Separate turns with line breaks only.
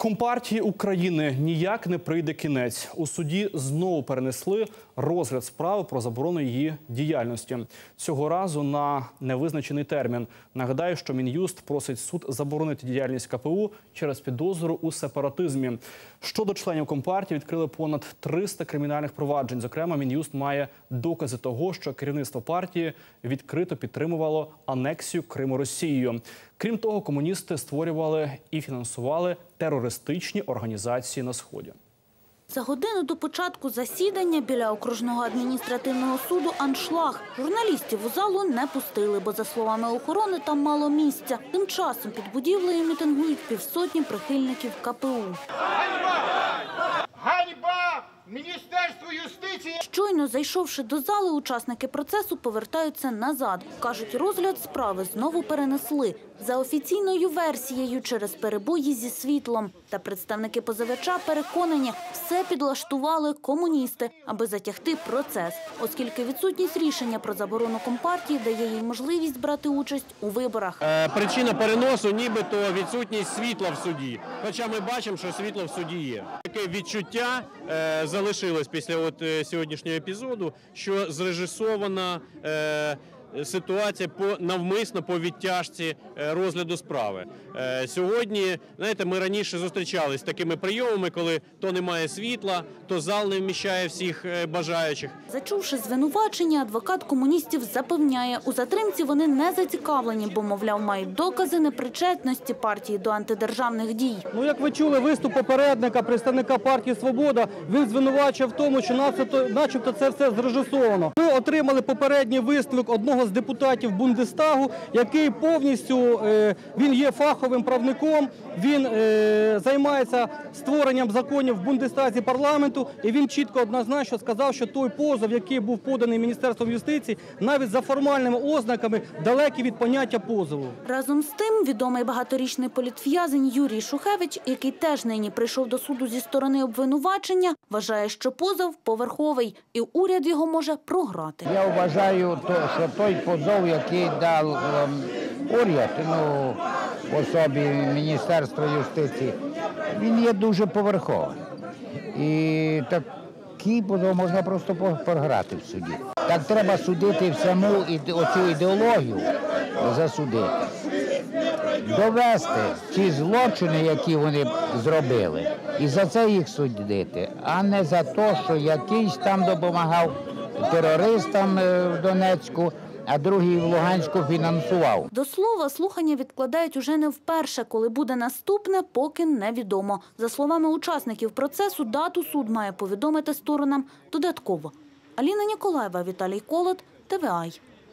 Компартії України ніяк не прийде кінець. У суді знову перенесли розгляд справи про заборону її діяльності. Цього разу на невизначений термін. Нагадаю, що мін'юст просить суд заборонити діяльність КПУ через підозру у сепаратизмі. Щодо членів компартії відкрили понад 300 кримінальних проваджень. Зокрема, мін'юст має докази того, що керівництво партії відкрито підтримувало анексію Криму Росією. Крім того, комуністи створювали і фінансували терористичні організації на сході.
За годину до початку засідання біля окружного адміністративного суду аншлаг. Журналістів у залу не пустили, бо, за словами охорони, там мало місця. Тим часом під будівлею мітингують півсотні прихильників КПУ. Щойно зайшовши до зали, учасники процесу повертаються назад. Кажуть, розгляд справи знову перенесли. За офіційною версією через перебої зі світлом. Та представники позивача переконані, все підлаштували комуністи, аби затягти процес, оскільки відсутність рішення про заборону компартії дає їй можливість брати участь у виборах.
Е, Причина переносу нібито відсутність світла в суді. Хоча ми бачимо, що світло в суді є. Таке відчуття е, залишилось після от, е, сьогоднішнього епізоду, що зрежисована е, ситуація по навмисно по відтяжці е, розгляду справи. Е, сьогодні, знаєте, ми раніше зустрічались з такими прийомами, коли то немає світла, то зал не вміщає всіх е, бажаючих.
Зачувши звинувачення, адвокат комуністів запевняє, у затримці вони не зацікавлені, бо, мовляв, мають докази непричетності партії до антидержавних дій.
Ну, як ви чули, виступ попередника, представника партії Свобода, він звинувачив в тому, що начебто, начебто це все зрежисовано. Ми отримали попередній висновок одного з депутатів Бундестагу, який повністю е, він є фаховим правником. Він е, займається створенням законів в Бундестазі парламенту, і він чітко однозначно сказав, що той позов, який був поданий Міністерством юстиції, навіть за формальними ознаками далекий від поняття позову.
Разом з тим, відомий багаторічний політв'язень Юрій Шухевич, який теж нині прийшов до суду зі сторони обвинувачення, вважає, що позов поверховий, і уряд його може програти.
Я вважаю, то, що той позов, який дав ем, уряд, ну, в особі Міністерства юстиції, він є дуже поверховий. І такий позов можна просто програти в суді. Так треба судити саму оцю ідеологію засудити. Довести ті злочини, які вони зробили, і за це їх судити, а не за те, що якийсь там допомагав терористам е, в Донецьку, а другий в Луганську фінансував.
До слова, слухання відкладають уже не вперше. Коли буде наступне, поки невідомо. За словами учасників процесу, дату суд має повідомити сторонам додатково. Аліна Ніколаєва, Віталій Колот, ТВАЙ.